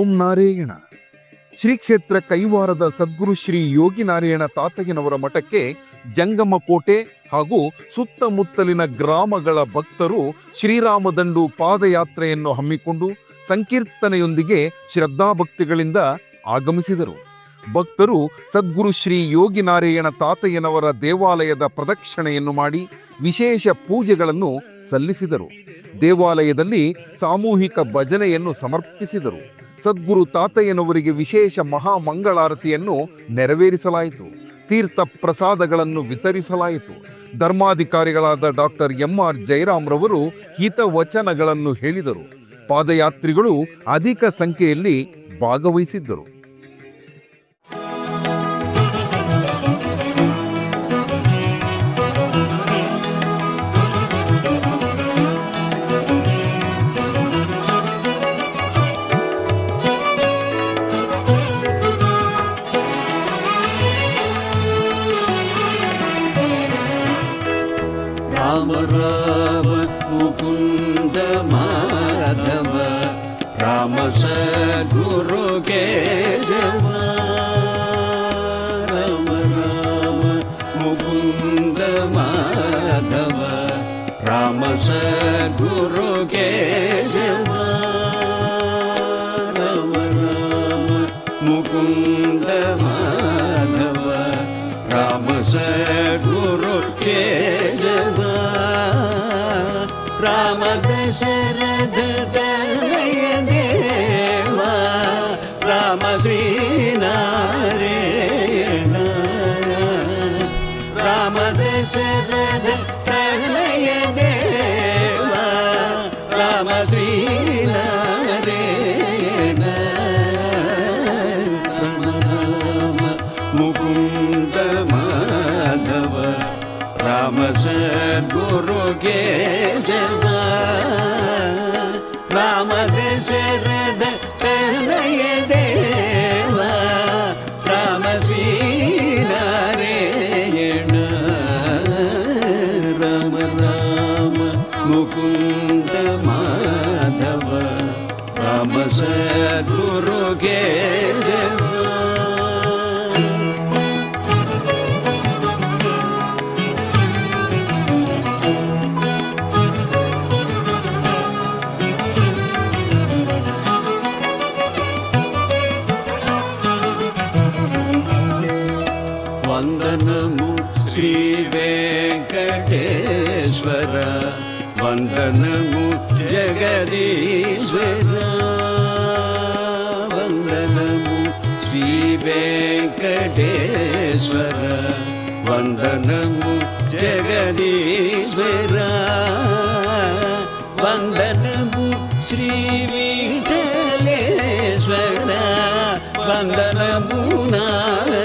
ಓಂ ನಾರಾಯಣ ಶ್ರೀ ಕ್ಷೇತ್ರ ಕೈವಾರದ ಸದ್ಗುರು ಶ್ರೀ ಯೋಗಿ ನಾರಾಯಣ ತಾತಯ್ಯನವರ ಮಠಕ್ಕೆ ಜಂಗಮ ಕೋಟೆ ಹಾಗೂ ಸುತ್ತಮುತ್ತಲಿನ ಗ್ರಾಮಗಳ ಭಕ್ತರು ಶ್ರೀರಾಮದಂಡು ಪಾದಯಾತ್ರೆಯನ್ನು ಹಮ್ಮಿಕೊಂಡು ಸಂಕೀರ್ತನೆಯೊಂದಿಗೆ ಶ್ರದ್ಧಾಭಕ್ತಿಗಳಿಂದ ಆಗಮಿಸಿದರು. ಭಕ್ತರು ಸದ್ಗುರು ಶ್ರೀ ಯೋಗಿ ನಾರಾಯಣ ತಾತಯ್ಯನವರ ದೇವಾಲಯದ ಪ್ರದಕ್ಷಿಣೆಯನ್ನು ಮಾಡಿ ವಿಶೇಷ ಪೂಜೆಗಳನ್ನು ಸಲ್ಲಿಸಿದರು. ದೇವಾಲಯದಲ್ಲಿ ಸಾಮೂಹಿಕ ಭಜನೆಯನ್ನು ಸಮರ್ಪಿಸಿದರು. ಸದ್ಗುರು ತಾತಯ್ಯನವರಿಗೆ ವಿಶೇಷ ಮಹಾಮಂಗಳಾರತಿಯನ್ನು ನೆರವೇರಿಸಲಾಯಿತು. ತೀರ್ಥ ಪ್ರಸಾದಗಳನ್ನು ವಿತರಿಸಲಾಯಿತು. ಧರ್ಮಾಧಿಕಾರಿಗಳಾದ ಡಾಕ್ಟರ್ ಎಂ ಆರ್ ಜಯರಾಮ್ ರವರು ಹಿತವಚನಗಳನ್ನು ಹೇಳಿದರು. ಪಾದಯಾತ್ರಿಗಳು ಅಧಿಕ ಸಂಖ್ಯೆಯಲ್ಲಿ ಭಾಗವಹಿಸಿದ್ದರು. मुकुन्द माधव राम सद्गुरु केशव राम राम मुकुन्द माधव राम सद्गुरु केशव राम राम मुकुन्द माधव राम सद्गुरु केशव రామ దశరా சத்குரு கேசவா ராமது சரத தனய தேவா ராமஸ்வீனாரேயண ராம ராம முகுந்த மாதவ ராம சத்குரு கேசவா వందనము శ్రీ వెంకటేశ్వర వందనము జగదీశ్వర. వందనము శ్రీ వెంకటేశ్వర వందనము జగదీశ్వర. వందనము శ్రీ విఠలేశ్వర వందనము నారాయణ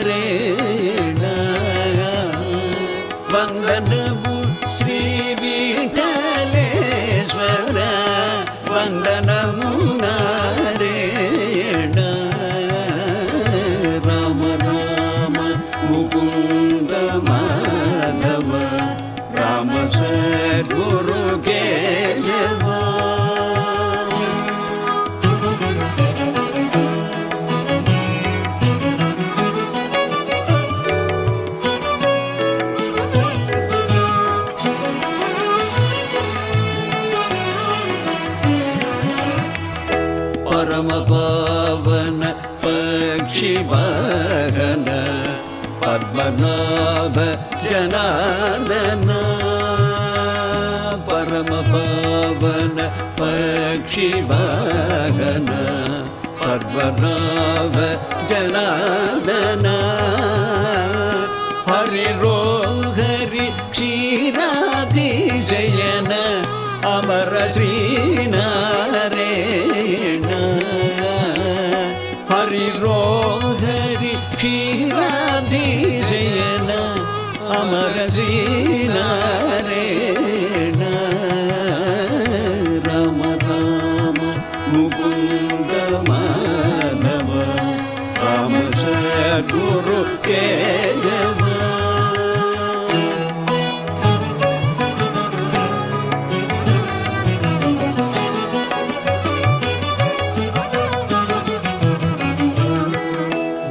மீனாட்சி வாகன பத்மநாப ஜனார்தன பரமபாவன பக்ஷி வாகன பத்மநாப ஜனார்தன ஹரிரோஹரி க்ஷீராதிஜயன அமர ஸ்ரீநாரேண ஹரிரோ अमर श्रीनारायण राम राम मुकुन्द माधव राम सद्गुरु केशव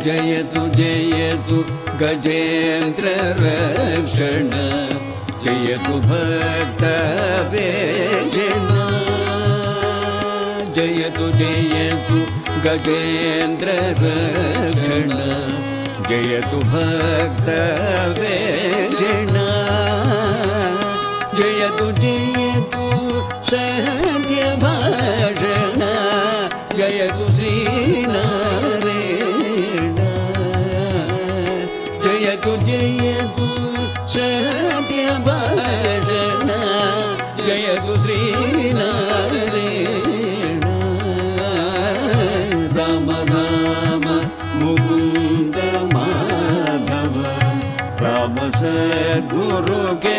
जयतु जयतु गजेन्द्ररक्षण जयतु भक्तवेषण जयतु जयतु गजेन्द्ररक्षण जयतु भक्तवेषण जयतु जयतु जयतु श्रीनारायण राम राम केशव